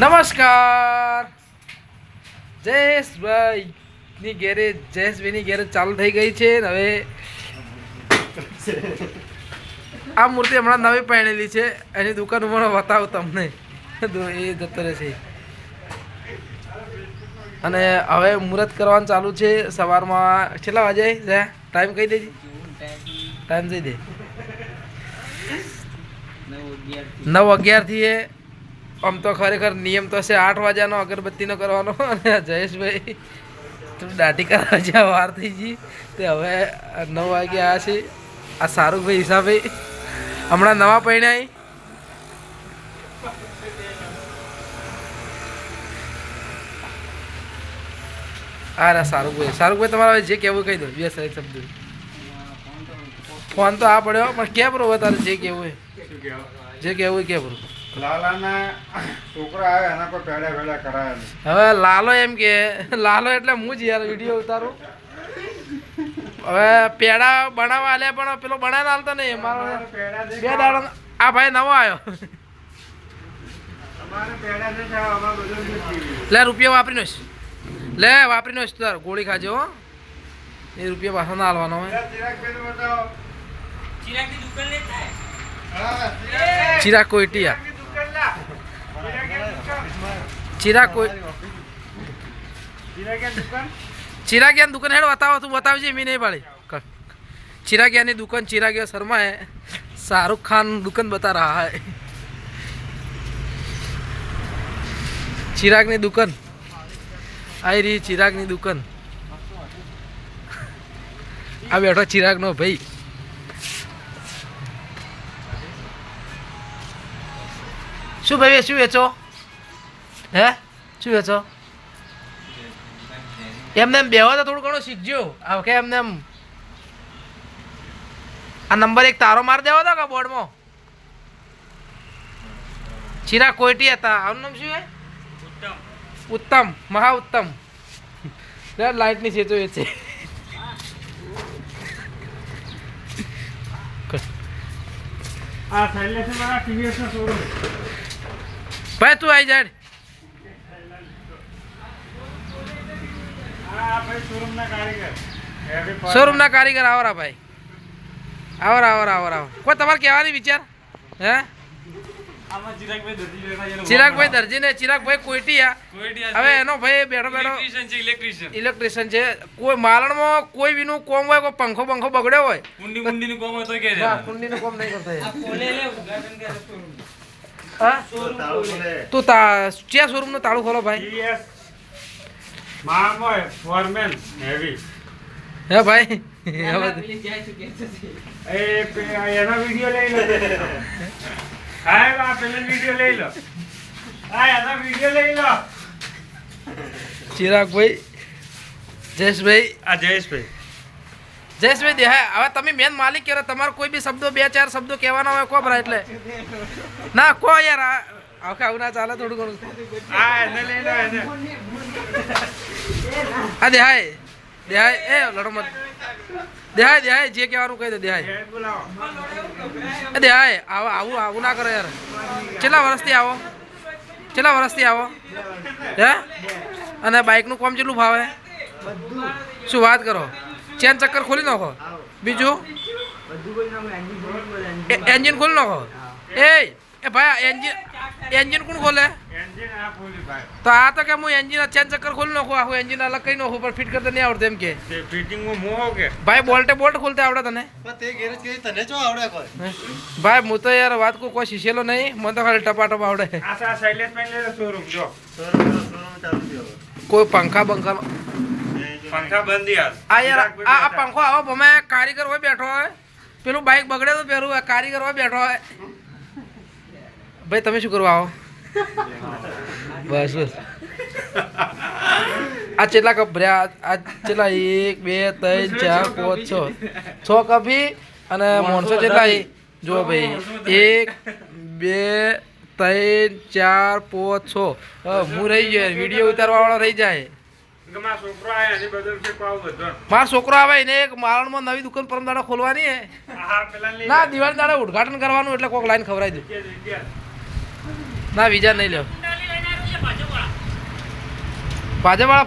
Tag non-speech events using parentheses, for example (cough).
નમસ્કાર. જયેશભાઈ ની garage જયેશભાઈની garage ચાલુ થઈ ગઈ છે હવે આ મૂર્તિ હમણાં નવી પહેરેલી છે. એની દુકાન ઉપર બતાવું તમને. એ જતો રહેશે. અને હવે મુહૂર્ત કરવાનું ચાલુ છે સવારમાં. કેટલા વાગે? જયા ટાઈમ કહી દેજે. ટાઈમ કહી દે. નવ અગિયારથી એ આમ તો ખરેખર નિયમ તો છે આઠ વાગ્યાનો અગરબત્તીનો કરવાનો. (laughs) અને જયેશભાઈ તું દાઢી કરવા જ્યાં વાર થઈ ગઈ. તે હવે નવ વાગે આવ્યા છે. આ શાહરૂખભાઈ હિસાબે હમણાં નવા પૈણાઈ હા રા શાહરૂખભાઈ શાહરૂખભાઈ તમારે હવે જે કહેવું કહી દો. બે સાહેબ શબ્દ. ફોન તો આ પડ્યો પણ ક્યાં બરોબર તારે જે કહેવું હોય. જે કહેવું હોય કે બરોબર લાલાના છોકરા આવે એના પર પેડા પેડા કરાયા હવે લાલો એમ કે લાલો એટલે હું જ યાર વીડિયો ઉતારું. હવે પેડા બનાવવા આલ્યા પણ પેલો બનાવીને હાલતો નહીં મારો બે દાડો આ ભાઈ નવો આવ્યો લે રૂપિયા વાપરી નોશ લે વાપરી નોશ તાર ગોળી ખાજો હો. એ રૂપિયા પાછો ના હાલવાનો હોય. ચિરાગ કોઈટિયા ચિરાગની દુકાન લા. ચિરાગની દુકાન. ચિરાગ કોઈ ચિરાગિયાની દુકાન? હેડ બતાવો તું બતાવજે મેં નહીં પાડી. ચિરાગિયાની દુકાન? ચિરાગિયા શર્મા હે શાહરુખ ખાન દુકાન બતા રહા ચિરાગની દુકાન? આઈ રહી ચિરાગની દુકાન. આ બેઠો ચિરાગનો ભાઈ. શું ભાઈ શું વેચો? હે? શું વેચો એમને એમ બેવા તો થોડું ઘણું શીખજો. આ વખતે એમને એમ આ નંબર એક તારો માર દેવો તો કે બોર્ડમાં? ચિરા કોઈટી હતા. આનું નામ શું હે? ઉત્તમ. મહા ઉત્તમ લાઇટની સેચો એ છે. ભાઈ તું આવી જાય આ ભાઈ શોરૂમ ના કારીગર. Heavy part. શોરૂમ ના કારીગર આવરા ભાઈ. આવર આવર આવર આવર કોઈ તમારે કહેવાની વિચાર? હે? ચિરાગભાઈ દરજી ને ચિરાગભાઈ કોઈટિયા હવે એનો ભાઈ બેઠો બેઠો ઇલેક્ટ્રિશિયન છે ઇલેક્ટ્રિશિયન. ઇલેક્ટ્રિશિયન છે. કોઈ માલણમાં કોઈ બીનું કોમ હોય કોઈ પંખો પંખો બગડ્યો હોય? કુંડી કુંડી નું કોમ હોય તો કે કોમ નહીં કરતા. હા? તું તા ચ્યા શોરૂમ નો તાળું ખોલો ભાઈ. TVS. ફોરમેન હેવી હે ભાઈ? એ એનો વિડિયો લઈ લો. હા આ પેલો વિડિયો લઈ લો. હા એનો વિડિયો લઈ લો. ચિરાગભાઈ જયેશભાઈ. આ જયેશભાઈ. જયેશભાઈ દેહાય હવે તમે મેન માલિક કહેવાય તમારે કોઈ બી શબ્દો બે ચાર શબ્દો કહેવાના હોય કો ભરા એટલે? ના કો યાર આખે આવું ના ચાલે થોડું ઘણું. હા દેહાય. દેહાય એ લડો મત. દેહાય દેહાય જે કહેવાનું કહી દે દેહાય. દેહાય આવો આવું આવું ના કરો યાર. કેટલા વર્ષથી આવો? કેટલા વર્ષથી આવો? હે? અને બાઇકનું કોમ કેટલું ભાવે? શું વાત કરો? ચેન ચક્કર ખોલી નાખો બીજું એન્જિન ખોલી નાખો એ એ ભાઈ એન્જિન એન્જિન કોણ ખોલે એન્જિન આ ફૂલી ભાઈ તો આ તો કે હું એન્જિન ચેન ચક્કર ખોલી નાખું આખું એન્જિન અલગ કરી નાખું પણ ફિટ કરતા નહીં આવડતું એમ કે ફિટિંગમાં મોહો કે ભાઈ બોલ્ટે બોલ્ટ ખોલતા આવડે તને તને જો આવડે ભાઈ હું તો યાર વાત કોઈ કોઈ શીશેલો નહીં મને તો ખાલી ટપાટપ આવડે આ સા શૈલેષભાઈ લઈ લો શોરૂમ જો શોરૂમ શોરૂમ ચાલુ થયો કોઈ પંખા બંખા પંખા બંધ યાર આ યાર આ આ પંખો આવો ભમે કારીગર હોય બેઠો હોય. પેલું બાઇક બગડે તો પેલું કારીગર હોય બેઠો હોય. ભાઈ તમે શું કરવા આવો? બસ બસ. આ કેટલા કપ ભર્યા? આ કેટલા? એક બે ત્રણ ચાર પાંચ છ. છ કપી અને મોણસો કેટલા જો ભાઈ. એક બે ત્રણ ચાર પાંચ છ. હું રહી ગયો વીડિયો ઉતારવા વાળો રહી જાય. મારો છોકરો આવે એને એક મારણમાં નવી દુકાન પરમ દાડા ખોલવાની હે. ના દિવાળી દાડા ઉદઘાટન કરવાનું એટલે કોક લાઈન ખવડાવી દઉં ના બીજા નહીં લ્યો. ભાજપ વાળા